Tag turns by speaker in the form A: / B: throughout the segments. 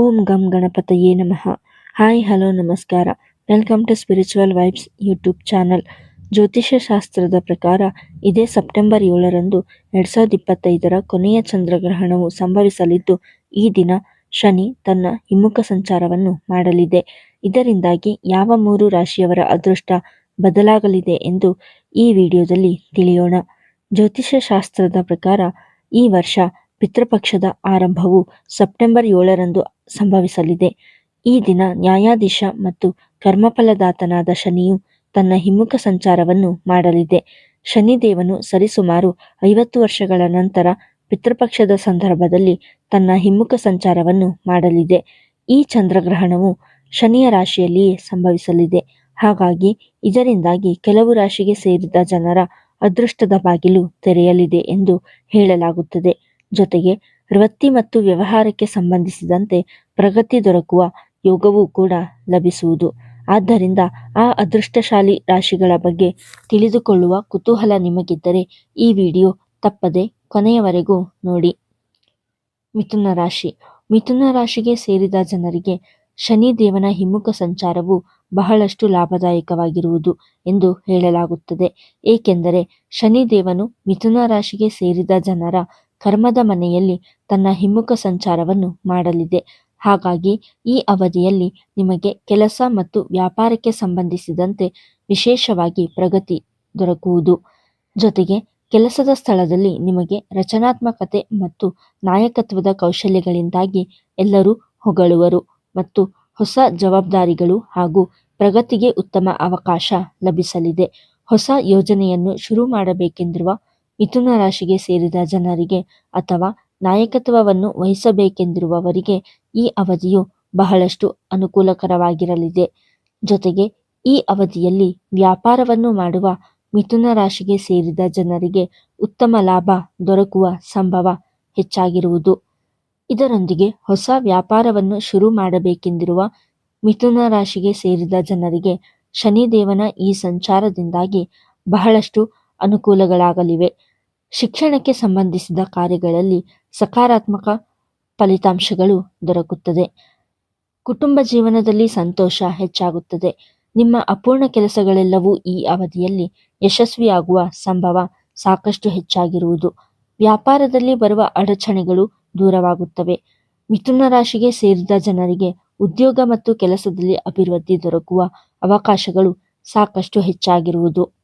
A: ಓಂ ಗಂ ಗಣಪತಯೇ ನಮಃ. ಹಾಯ್, ಹಲೋ, ನಮಸ್ಕಾರ. Welcome to spiritual vibes YouTube channel. ಜ್ಯೋತಿಷ್ಯ ಶಾಸ್ತ್ರದ ಪ್ರಕಾರ ಇದೇ ಸೆಪ್ಟೆಂಬರ್ ಏಳರಂದು ಎರಡು ಸಾವಿರದ ಇಪ್ಪತ್ತೈದರ ಕೊನೆಯ ಚಂದ್ರಗ್ರಹಣವು ಸಂಭವಿಸಲಿದ್ದು, ಈ ದಿನ ಶನಿ ತನ್ನ ಹಿಮ್ಮುಖ ಸಂಚಾರವನ್ನು ಮಾಡಲಿದೆ. ಇದರಿಂದಾಗಿ ಯಾವ ಮೂರು ರಾಶಿಯವರ ಅದೃಷ್ಟ ಬದಲಾಗಲಿದೆ ಎಂದು ಈ ವಿಡಿಯೋದಲ್ಲಿ ತಿಳಿಯೋಣ. ಜ್ಯೋತಿಷ್ಯ ಶಾಸ್ತ್ರದ ಪ್ರಕಾರ ಈ ವರ್ಷ ಪಿತೃಪಕ್ಷದ ಆರಂಭವು ಸೆಪ್ಟೆಂಬರ್ ಏಳರಂದು ಸಂಭವಿಸಲಿದೆ. ಈ ದಿನ ನ್ಯಾಯಾಧೀಶ ಮತ್ತು ಕರ್ಮಫಲದಾತನಾದ ಶನಿಯು ತನ್ನ ಹಿಮ್ಮುಖ ಸಂಚಾರವನ್ನು ಮಾಡಲಿದೆ. ಶನಿದೇವನು ಸರಿಸುಮಾರು ಐವತ್ತು ವರ್ಷಗಳ ನಂತರ ಪಿತೃಪಕ್ಷದ ಸಂದರ್ಭದಲ್ಲಿ ತನ್ನ ಹಿಮ್ಮುಖ ಸಂಚಾರವನ್ನು ಮಾಡಲಿದೆ. ಈ ಚಂದ್ರಗ್ರಹಣವು ಶನಿಯ ರಾಶಿಯಲ್ಲಿಯೇ ಸಂಭವಿಸಲಿದೆ. ಹಾಗಾಗಿ ಇದರಿಂದಾಗಿ ಕೆಲವು ರಾಶಿಗೆ ಸೇರಿದ ಜನರ ಅದೃಷ್ಟದ ಬಾಗಿಲು ತೆರೆಯಲಿದೆ ಎಂದು ಹೇಳಲಾಗುತ್ತದೆ. ಜೊತೆಗೆ ವೃತ್ತಿ ಮತ್ತು ವ್ಯವಹಾರಕ್ಕೆ ಸಂಬಂಧಿಸಿದಂತೆ ಪ್ರಗತಿ ದೊರಕುವ ಯೋಗವೂ ಕೂಡ ಲಭಿಸುವುದು. ಆದ್ದರಿಂದ ಆ ಅದೃಷ್ಟಶಾಲಿ ರಾಶಿಗಳ ಬಗ್ಗೆ ತಿಳಿದುಕೊಳ್ಳುವ ಕುತೂಹಲ ನಿಮಗಿದ್ದರೆ ಈ ವಿಡಿಯೋ ತಪ್ಪದೆ ಕೊನೆಯವರೆಗೂ ನೋಡಿ. ಮಿಥುನ ರಾಶಿ. ಮಿಥುನ ರಾಶಿಗೆ ಸೇರಿದ ಜನರಿಗೆ ಶನಿ ದೇವನ ಹಿಮ್ಮುಖ ಸಂಚಾರವು ಬಹಳಷ್ಟು ಲಾಭದಾಯಕವಾಗಿರುವುದು ಎಂದು ಹೇಳಲಾಗುತ್ತದೆ. ಏಕೆಂದರೆ ಶನಿದೇವನು ಮಿಥುನ ರಾಶಿಗೆ ಸೇರಿದ ಜನರ ಕರ್ಮದ ಮನೆಯಲ್ಲಿ ತನ್ನ ಹಿಮ್ಮುಖ ಸಂಚಾರವನ್ನು ಮಾಡಲಿದೆ. ಹಾಗಾಗಿ ಈ ಅವಧಿಯಲ್ಲಿ ನಿಮಗೆ ಕೆಲಸ ಮತ್ತು ವ್ಯಾಪಾರಕ್ಕೆ ಸಂಬಂಧಿಸಿದಂತೆ ವಿಶೇಷವಾಗಿ ಪ್ರಗತಿ ದೊರಕುವುದು. ಜೊತೆಗೆ ಕೆಲಸದ ಸ್ಥಳದಲ್ಲಿ ನಿಮಗೆ ರಚನಾತ್ಮಕತೆ ಮತ್ತು ನಾಯಕತ್ವದ ಕೌಶಲ್ಯಗಳಿಂದಾಗಿ ಎಲ್ಲರೂ ಹೊಗಳುವರು ಮತ್ತು ಹೊಸ ಜವಾಬ್ದಾರಿಗಳು ಹಾಗೂ ಪ್ರಗತಿಗೆ ಉತ್ತಮ ಅವಕಾಶ ಲಭಿಸಲಿದೆ. ಹೊಸ ಯೋಜನೆಯನ್ನು ಶುರು ಮಾಡಬೇಕೆಂದಿರುವ ಮಿಥುನ ರಾಶಿಗೆ ಸೇರಿದ ಜನರಿಗೆ ಅಥವಾ ನಾಯಕತ್ವವನ್ನು ವಹಿಸಬೇಕೆಂದಿರುವವರಿಗೆ ಈ ಅವಧಿಯು ಬಹಳಷ್ಟು ಅನುಕೂಲಕರವಾಗಿರಲಿದೆ. ಜೊತೆಗೆ ಈ ಅವಧಿಯಲ್ಲಿ ವ್ಯಾಪಾರವನ್ನು ಮಾಡುವ ಮಿಥುನ ರಾಶಿಗೆ ಸೇರಿದ ಜನರಿಗೆ ಉತ್ತಮ ಲಾಭ ದೊರಕುವ ಸಂಭವ ಹೆಚ್ಚಾಗಿರುವುದು. ಇದರೊಂದಿಗೆ ಹೊಸ ವ್ಯಾಪಾರವನ್ನು ಶುರು ಮಾಡಬೇಕೆಂದಿರುವ ಮಿಥುನ ರಾಶಿಗೆ ಸೇರಿದ ಜನರಿಗೆ ಶನಿದೇವನ ಈ ಸಂಚಾರದಿಂದಾಗಿ ಬಹಳಷ್ಟು ಅನುಕೂಲಗಳಾಗಲಿವೆ. ಶಿಕ್ಷಣಕ್ಕೆ ಸಂಬಂಧಿಸಿದ ಕಾರ್ಯಗಳಲ್ಲಿ ಸಕಾರಾತ್ಮಕ ಫಲಿತಾಂಶಗಳು ದೊರಕುತ್ತದೆ. ಕುಟುಂಬ ಜೀವನದಲ್ಲಿ ಸಂತೋಷ ಹೆಚ್ಚಾಗುತ್ತದೆ. ನಿಮ್ಮ ಅಪೂರ್ಣ ಕೆಲಸಗಳೆಲ್ಲವೂ ಈ ಅವಧಿಯಲ್ಲಿ ಯಶಸ್ವಿಯಾಗುವ ಸಂಭವ ಸಾಕಷ್ಟು ಹೆಚ್ಚಾಗಿರುವುದು. ವ್ಯಾಪಾರದಲ್ಲಿ ಬರುವ ಅಡಚಣೆಗಳು ದೂರವಾಗುತ್ತವೆ. ಮಿಥುನ ರಾಶಿಗೆ ಸೇರಿದ ಜನರಿಗೆ ಉದ್ಯೋಗ ಮತ್ತು ಕೆಲಸದಲ್ಲಿ ಅಭಿವೃದ್ಧಿ ದೊರಕುವ ಅವಕಾಶಗಳು ಸಾಕಷ್ಟು ಹೆಚ್ಚಾಗಿರುವುದು.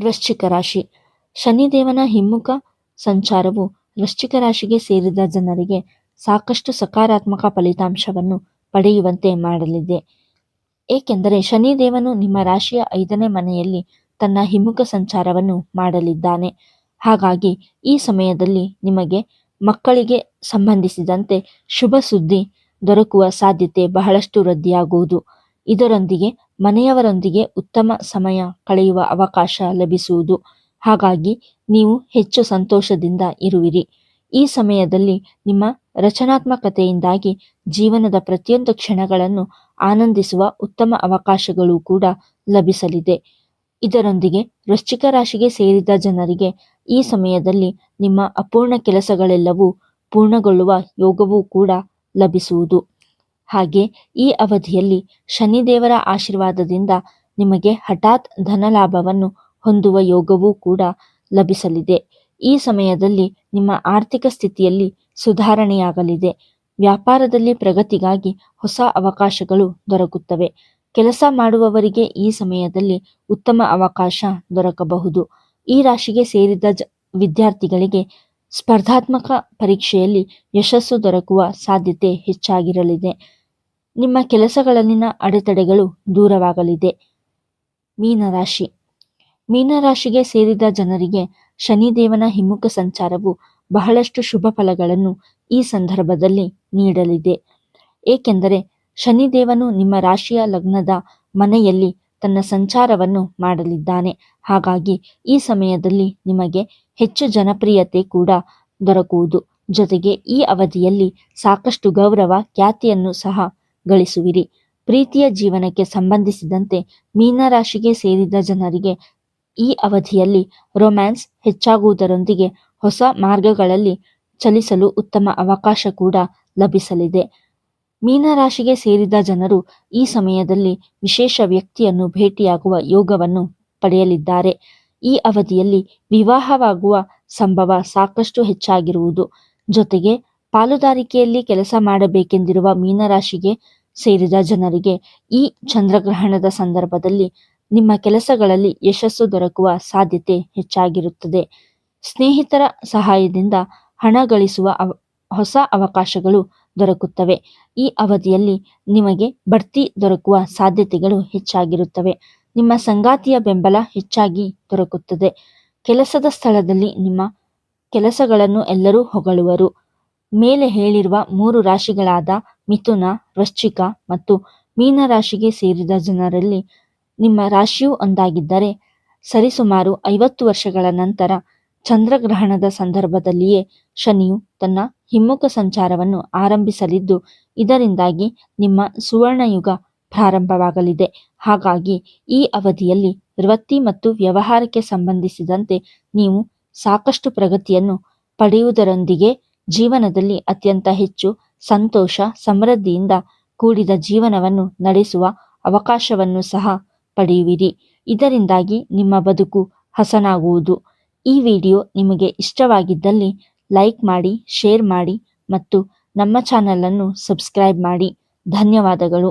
A: ವೃಶ್ಚಿಕ ರಾಶಿ. ಶನಿದೇವನ ಹಿಮ್ಮುಖ ಸಂಚಾರವು ವೃಶ್ಚಿಕ ರಾಶಿಗೆ ಸೇರಿದ ಜನರಿಗೆ ಸಾಕಷ್ಟು ಸಕಾರಾತ್ಮಕ ಫಲಿತಾಂಶವನ್ನು ಪಡೆಯುವಂತೆ ಮಾಡಲಿದೆ. ಏಕೆಂದರೆ ಶನಿದೇವನು ನಿಮ್ಮ ರಾಶಿಯ ಐದನೇ ಮನೆಯಲ್ಲಿ ತನ್ನ ಹಿಮ್ಮುಖ ಸಂಚಾರವನ್ನು ಮಾಡಲಿದ್ದಾನೆ. ಹಾಗಾಗಿ ಈ ಸಮಯದಲ್ಲಿ ನಿಮಗೆ ಮಕ್ಕಳಿಗೆ ಸಂಬಂಧಿಸಿದಂತೆ ಶುಭ ಸುದ್ದಿ ದೊರಕುವ ಸಾಧ್ಯತೆ ಬಹಳಷ್ಟು ವೃದ್ಧಿಯಾಗುವುದು. ಇದರೊಂದಿಗೆ ಮನೆಯವರೊಂದಿಗೆ ಉತ್ತಮ ಸಮಯ ಕಳೆಯುವ ಅವಕಾಶ ಲಭಿಸುವುದು. ಹಾಗಾಗಿ ನೀವು ಹೆಚ್ಚು ಸಂತೋಷದಿಂದ ಇರುವಿರಿ. ಈ ಸಮಯದಲ್ಲಿ ನಿಮ್ಮ ರಚನಾತ್ಮಕತೆಯಿಂದಾಗಿ ಜೀವನದ ಪ್ರತಿಯೊಂದು ಕ್ಷಣಗಳನ್ನು ಆನಂದಿಸುವ ಉತ್ತಮ ಅವಕಾಶಗಳು ಕೂಡ ಲಭಿಸಲಿದೆ. ಇದರೊಂದಿಗೆ ವೃಶ್ಚಿಕ ರಾಶಿಗೆ ಸೇರಿದ ಜನರಿಗೆ ಈ ಸಮಯದಲ್ಲಿ ನಿಮ್ಮ ಅಪೂರ್ಣ ಕೆಲಸಗಳೆಲ್ಲವೂ ಪೂರ್ಣಗೊಳ್ಳುವ ಯೋಗವೂ ಕೂಡ ಲಭಿಸುವುದು. ಹಾಗೆ ಈ ಅವಧಿಯಲ್ಲಿ ಶನಿದೇವರ ಆಶೀರ್ವಾದದಿಂದ ನಿಮಗೆ ಹಠಾತ್ ಧನಲಾಭವನ್ನು ಹೊಂದುವ ಯೋಗವೂ ಕೂಡ ಲಭಿಸಲಿದೆ. ಈ ಸಮಯದಲ್ಲಿ ನಿಮ್ಮ ಆರ್ಥಿಕ ಸ್ಥಿತಿಯಲ್ಲಿ ಸುಧಾರಣೆಯಾಗಲಿದೆ. ವ್ಯಾಪಾರದಲ್ಲಿ ಪ್ರಗತಿಗಾಗಿ ಹೊಸ ಅವಕಾಶಗಳು ದೊರಕುತ್ತವೆ. ಕೆಲಸ ಮಾಡುವವರಿಗೆ ಈ ಸಮಯದಲ್ಲಿ ಉತ್ತಮ ಅವಕಾಶ ದೊರಕಬಹುದು. ಈ ರಾಶಿಗೆ ಸೇರಿದ ವಿದ್ಯಾರ್ಥಿಗಳಿಗೆ ಸ್ಪರ್ಧಾತ್ಮಕ ಪರೀಕ್ಷೆಯಲ್ಲಿ ಯಶಸ್ಸು ದೊರಕುವ ಸಾಧ್ಯತೆ ಹೆಚ್ಚಾಗಿರಲಿದೆ. ನಿಮ್ಮ ಕೆಲಸಗಳಲ್ಲಿನ ಅಡೆತಡೆಗಳು ದೂರವಾಗಲಿದೆ. ಮೀನರಾಶಿ. ಮೀನರಾಶಿಗೆ ಸೇರಿದ ಜನರಿಗೆ ಶನಿದೇವನ ಹಿಮ್ಮುಖ ಸಂಚಾರವು ಬಹಳಷ್ಟು ಶುಭ ಫಲಗಳನ್ನು ಈ ಸಂದರ್ಭದಲ್ಲಿ ನೀಡಲಿದೆ. ಏಕೆಂದರೆ ಶನಿದೇವನು ನಿಮ್ಮ ರಾಶಿಯ ಲಗ್ನದ ಮನೆಯಲ್ಲಿ ತನ್ನ ಸಂಚಾರವನ್ನು ಮಾಡಲಿದ್ದಾನೆ. ಹಾಗಾಗಿ ಈ ಸಮಯದಲ್ಲಿ ನಿಮಗೆ ಹೆಚ್ಚು ಜನಪ್ರಿಯತೆ ಕೂಡ ದೊರಕುವುದು. ಜೊತೆಗೆ ಈ ಅವಧಿಯಲ್ಲಿ ಸಾಕಷ್ಟು ಗೌರವ, ಖ್ಯಾತಿಯನ್ನು ಸಹ ಗಳಿಸುವಿರಿ. ಪ್ರೀತಿಯ ಜೀವನಕ್ಕೆ ಸಂಬಂಧಿಸಿದಂತೆ ಮೀನರಾಶಿಗೆ ಸೇರಿದ ಜನರಿಗೆ ಈ ಅವಧಿಯಲ್ಲಿ ರೊಮ್ಯಾನ್ಸ್ ಹೆಚ್ಚಾಗುವುದರೊಂದಿಗೆ ಹೊಸ ಮಾರ್ಗಗಳಲ್ಲಿ ಚಲಿಸಲು ಉತ್ತಮ ಅವಕಾಶ ಕೂಡ ಲಭಿಸಲಿದೆ. ಮೀನರಾಶಿಗೆ ಸೇರಿದ ಜನರು ಈ ಸಮಯದಲ್ಲಿ ವಿಶೇಷ ವ್ಯಕ್ತಿಯನ್ನು ಭೇಟಿಯಾಗುವ ಯೋಗವನ್ನು ಪಡೆಯಲಿದ್ದಾರೆ. ಈ ಅವಧಿಯಲ್ಲಿ ವಿವಾಹವಾಗುವ ಸಂಭವ ಸಾಕಷ್ಟು ಹೆಚ್ಚಾಗಿರುವುದು. ಜೊತೆಗೆ ಪಾಲುದಾರಿಕೆಯಲ್ಲಿ ಕೆಲಸ ಮಾಡಬೇಕೆಂದಿರುವ ಮೀನರಾಶಿಗೆ ಸೇರಿದ ಜನರಿಗೆ ಈ ಚಂದ್ರಗ್ರಹಣದ ಸಂದರ್ಭದಲ್ಲಿ ನಿಮ್ಮ ಕೆಲಸಗಳಲ್ಲಿ ಯಶಸ್ಸು ದೊರಕುವ ಸಾಧ್ಯತೆ ಹೆಚ್ಚಾಗಿರುತ್ತದೆ. ಸ್ನೇಹಿತರ ಸಹಾಯದಿಂದ ಹಣ ಗಳಿಸುವ ಅವ, ಹೊಸ ಅವಕಾಶಗಳು ದೊರಕುತ್ತವೆ. ಈ ಅವಧಿಯಲ್ಲಿ ನಿಮಗೆ ಬಡ್ತಿ ದೊರಕುವ ಸಾಧ್ಯತೆಗಳು ಹೆಚ್ಚಾಗಿರುತ್ತವೆ. ನಿಮ್ಮ ಸಂಗಾತಿಯ ಬೆಂಬಲ ಹೆಚ್ಚಾಗಿ ದೊರಕುತ್ತದೆ. ಕೆಲಸದ ಸ್ಥಳದಲ್ಲಿ ನಿಮ್ಮ ಕೆಲಸಗಳನ್ನು ಎಲ್ಲರೂ ಹೊಗಳುವರು. ಮೇಲೆ ಹೇಳಿರುವ ಮೂರು ರಾಶಿಗಳಾದ ಮಿಥುನ, ವೃಶ್ಚಿಕ ಮತ್ತು ಮೀನ ರಾಶಿಗೆ ಸೇರಿದ ಜನರಲ್ಲಿ ನಿಮ್ಮ ರಾಶಿಯೂ ಒಂದಾಗಿದ್ದರೆ ಸರಿಸುಮಾರು ಐವತ್ತು ವರ್ಷಗಳ ನಂತರ ಚಂದ್ರಗ್ರಹಣದ ಸಂದರ್ಭದಲ್ಲಿಯೇ ಶನಿಯು ತನ್ನ ಹಿಮ್ಮುಖ ಸಂಚಾರವನ್ನು ಆರಂಭಿಸಲಿದ್ದು, ಇದರಿಂದಾಗಿ ನಿಮ್ಮ ಸುವರ್ಣಯುಗ ಪ್ರಾರಂಭವಾಗಲಿದೆ. ಹಾಗಾಗಿ ಈ ಅವಧಿಯಲ್ಲಿ ವೃತ್ತಿ ಮತ್ತು ವ್ಯವಹಾರಕ್ಕೆ ಸಂಬಂಧಿಸಿದಂತೆ ನೀವು ಸಾಕಷ್ಟು ಪ್ರಗತಿಯನ್ನು ಪಡೆಯುವುದರೊಂದಿಗೆ ಜೀವನದಲ್ಲಿ ಅತ್ಯಂತ ಹೆಚ್ಚು ಸಂತೋಷ, ಸಮೃದ್ಧಿಯಿಂದ ಕೂಡಿದ ಜೀವನವನ್ನು ನಡೆಸುವ ಅವಕಾಶವನ್ನು ಸಹ ಪಡೆಯುವಿರಿ. ಇದರಿಂದಾಗಿ ನಿಮ್ಮ ಬದುಕು ಹಸನಾಗುವುದು. ಈ ವಿಡಿಯೋ ನಿಮಗೆ ಇಷ್ಟವಾಗಿದ್ದಲ್ಲಿ ಲೈಕ್ ಮಾಡಿ, ಶೇರ್ ಮಾಡಿ ಮತ್ತು ನಮ್ಮ ಚಾನಲನ್ನು ಸಬ್ಸ್ಕ್ರೈಬ್ ಮಾಡಿ. ಧನ್ಯವಾದಗಳು.